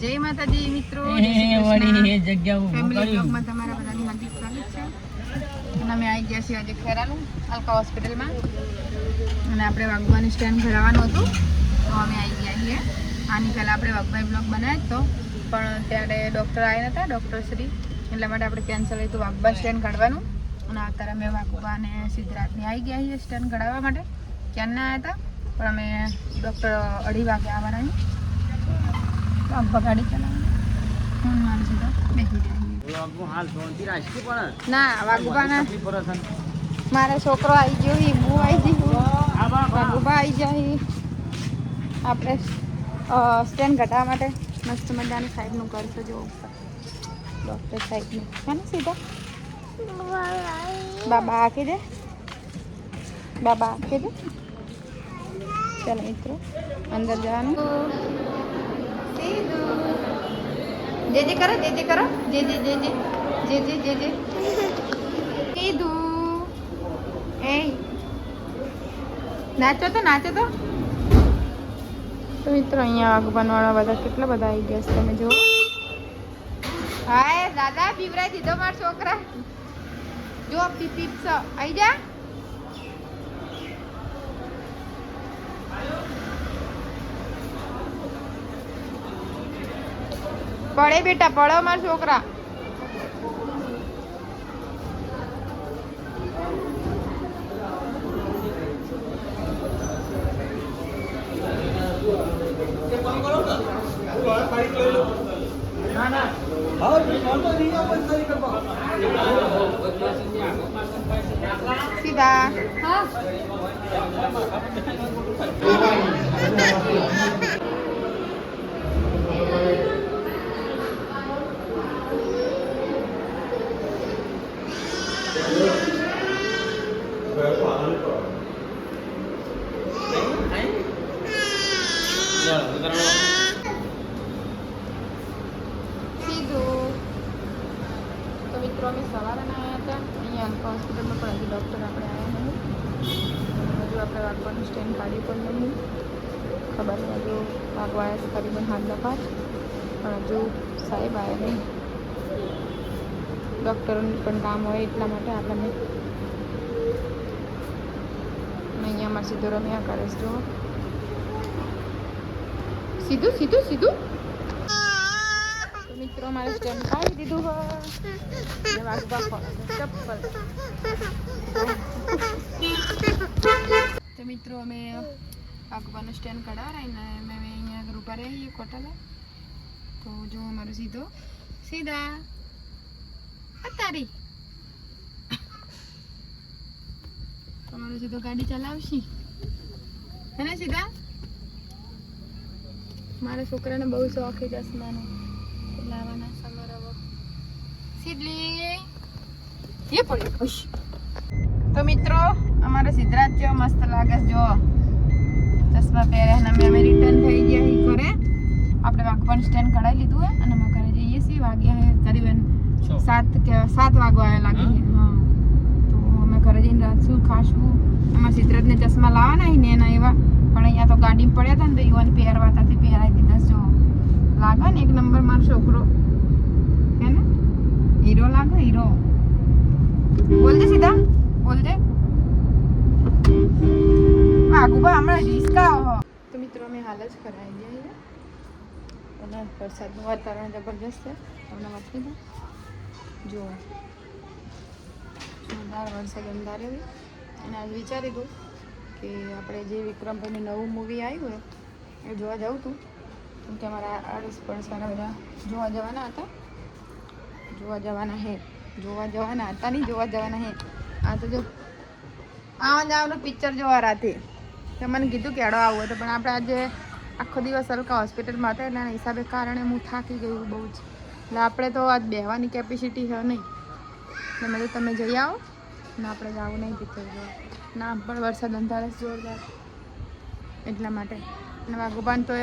જય માતાજી મિત્રો. વળી એ જગ્યા હું કર્યું તમારા બધાની હાર્દિક સ્વાગત છે. અને અમે આવી ગયા છીએ આજે ખેરાલું અલકા હોસ્પિટલમાં. અને આપણે વાઘબાની સ્ટેન્ડ ભરાવાનું હતું. તો અમે આવી ગયા છીએ. આની પહેલાં આપણે વાઘભાઈ બ્લોગ બનાવ્યો હતો પણ ત્યારે ડૉક્ટર આવ્યા હતા ડૉક્ટર શ્રી. એટલા માટે આપણે કેન્સલ હતું વાઘબા સ્ટેન્ડ કાઢવાનું. અને અત્યારે અમે વાઘબા અને સિદ્ધરાજની આવી ગયા છીએ સ્ટેન્ડ કઢાવવા માટે. ક્યારના આવ્યા હતા? પણ અમે ડૉક્ટર અઢી વાગે આવવાના છીએ. તો. છોકરો આવી ગયો હું આવી ગયું વાગુબા આવી જાય આપણે સ્ટેન્ડ ઘટાડવા માટે મસ્ત મજાનું સાઈડનું કરશો જો ડોક્ટર સાઈડનું. છે ને સીધા? બાબા આખી દે. બાબા આખી દે. ચાલો મિત્રો અંદર જવાનું. જે જે કરો જે જે કરો જે જે જે જે એ નાચો તો નાચો તો. તો મિત્રો, અહીંયા આગ બનવાના બધા કેટલા બધા આવી ગયા છે, તમે જુઓ. હાય, દાદા, પીવરાય દીધો મારા છોકરા. જો પીપીપ પીપ આવી જા પડે બેટા પડો મારા છોકરા. સીધા. સીધું તો મિત્રો અમે સવારે આવ્યા હતા અહીંયા હોસ્પિટલમાં પણ હજી ડૉક્ટર આપણે આવ્યા નહીં હજુ આપણે વાગવાનું સ્ટેન્ડ કાઢ્યું પણ ખબર નહીં. હજુ વાગવાયા છે કરીબન હાથ પાંચ પણ હજુ સાહેબ આવ્યા નહીં. ડૉક્ટરોનું પણ કામ હોય એટલા માટે આપણને અહીંયા સીધો રમ્યા કરે છે, જો. સીધું સીધું સીધું. મિત્રો, મારે સ્ટેન્ડ કાઢી દીધું હોય. પડે ચપ્પલ. તો મિત્રો, અમે વાગવાનું સ્ટેન્ડ કઢાવરાઈને અમે અહીંયા આગળ ઊભા રહીએ કોટલે તો જો અમારો સીધો સીધા. તારી તમારો સીધો ગાડી ચલાવશી. હે ને સીધા? મારા છોકરાને બહુ શોખ છે ચશ્માનો. લાવવાના સમરવો સિડલી એ પડી ખુશ. તો મિત્રો અમારો સિદ્ધરાજ જેવો મસ્ત લાગે જો ચશ્મા પહેરે અને અમે અમે રિટર્ન થઈ ગયા હી ઘરે. આપણે વાઘપણ સ્ટેન્ડ કઢાવી લીધું હે અને અમે ઘરે જઈએ છીએ. વાગ્યા હે કરીબન સાત કે સાત વાગવા લાગે હા. તો અમે ઘરે જઈને રાતશું ખાશું. અમારા સિદ્ધરાજને ચશ્મા લાવવાના હી ને એના એવા. પણ અહીંયા તો ગાડીમાં પડ્યા હતા ને તો યુવાન પહેરવા હતા પહેરાવી દીધા, જો. લાગે ને એક નંબર મારો છોકરો. હે ને? હીરો લાગે, હીરો. બોલજે સીધા બોલજે આગુબા હમણાં ડિસ્કા તો મિત્રો, અમે હાલ જ કરાવી છીએ અને વરસાદનું વાતાવરણ જબરજસ્ત છે. તમને વાંચી દો જુઓ. જોરદાર વરસાદ અંધારે અને આજે વિચારી દઉં કે આપણે જે વિક્રમભાઈનું નવું મૂવી આવ્યું એ જોવા જવું હતું કેમ કે અમારા આડોશ પડોશવાળા બધા જોવા જવાના હતા. જોવા જવાના હે, જોવા જવાના હતા નહીં, જોવા જવાના હે. આ તો જો આવા જવાનું પિક્ચર જોવા રાતે. તો મને કીધું કે આવવો આવું હતો પણ આપણે આજે આખો દિવસ હલકા હોસ્પિટલમાં હતા એના હિસાબે કારણે હું થાકી ગયું બહુ જ. એટલે આપણે તો આજ બેહવાની કેપેસિટી છે નહીં. એટલે મેં તમે જઈ આવો. ને આપણે જવું નહીં પિક્ચર જોવા. ના, પણ વરસાદ અંધારે જોરદાર. એટલા માટે. અને વાઘુબાન તો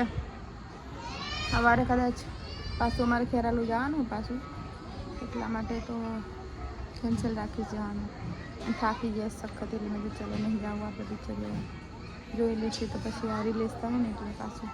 સવારે કદાચ પાછું અમારે ખેરાલું જવાનું પાછું. એટલા માટે તો કેન્સલ રાખી જવાનું. થાકી ગયા સખત, એટલે મેં ચલો નહીં જવું આપણે પિક્ચર જોઈ લઈશું તો પછી આ રિલીઝ થાય ને એટલે પાછું.